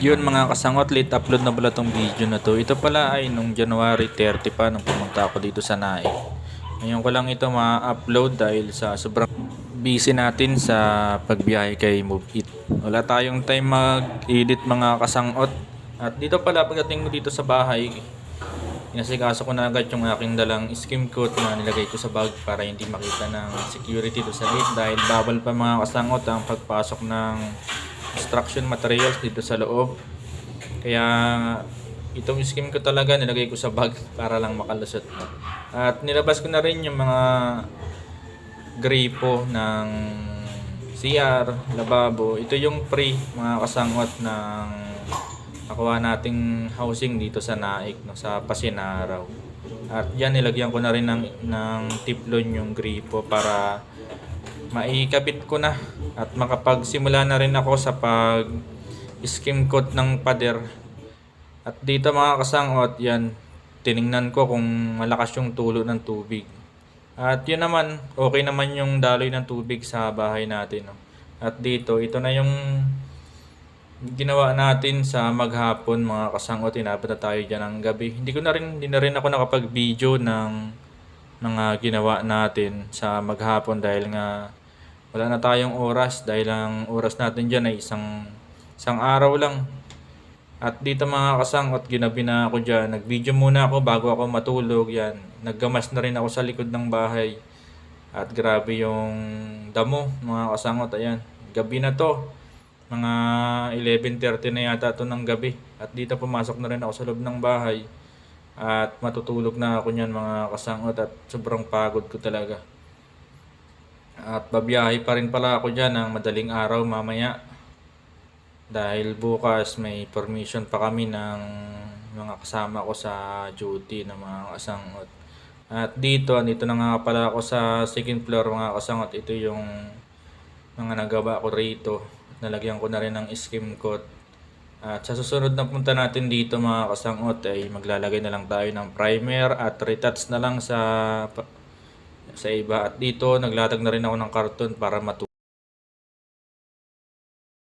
Yun mga kasangot, late upload na pala tong video na to. Ito pala ay nung January 30 pa nung pumunta ako dito sa Naik. Ngayon ko lang ito ma-upload dahil sa sobrang busy natin sa pagbiyahe kay Move It. Wala tayong time mag-edit mga kasangot. At dito pala pagdating ko dito sa bahay, Inasikaso ko na agad yung aking dalang skim coat na nilagay ko sa bag para hindi makita ng security to sa gate dahil bawal pa mga kasangot ang pagpasok ng construction materials dito sa loob. Kaya itong skim ko talaga nilagay ko sa bag para lang makalusot. At nilabas ko na rin yung mga gripo ng CR, lababo. Ito yung pre mga kasangot ng nakuha nating housing dito sa Naik, no, sa Pasinaraw. At yan, nilagyan ko na rin ng, ng tiplon yung gripo para maikabit ko na at makapagsimula na rin ako sa pag skim coat ng pader. At dito mga kasangot, yan, tiningnan ko kung malakas yung tulo ng tubig. At yun naman, okay naman yung daloy ng tubig sa bahay natin. No? At dito, ito na yung ginawa natin sa maghapon mga kasangot. Inabot na tayo dyan ng gabi. Hindi ko na rin, hindi na rin ako nakapag-video ng mga ginawa natin sa maghapon dahil nga wala na tayong oras dahil ang oras natin dyan ay isang isang araw lang. At dito mga kasangot, ginabi na ako dyan. Nag-video muna ako bago ako matulog. Yan. Naggamas na rin ako sa likod ng bahay. At grabe yung damo mga kasangot. Ayan. Gabi na to. Mga 11.30 na yata to ng gabi. At dito pumasok na rin ako sa loob ng bahay. At matutulog na ako niyan mga kasangot. At sobrang pagod ko talaga. At babiyahe pa rin pala ako dyan ng madaling araw mamaya. Dahil bukas may permission pa kami ng mga kasama ko sa duty ng mga kasangot. At dito, andito na nga pala ako sa second floor mga kasangot. Ito yung mga nagawa ko rito. Nalagyan ko na rin ng skim coat. At sa susunod na punta natin dito mga kasangot ay maglalagay na lang tayo ng primer at retouch na lang sa sa iba. At dito naglatag na rin ako ng karton para matu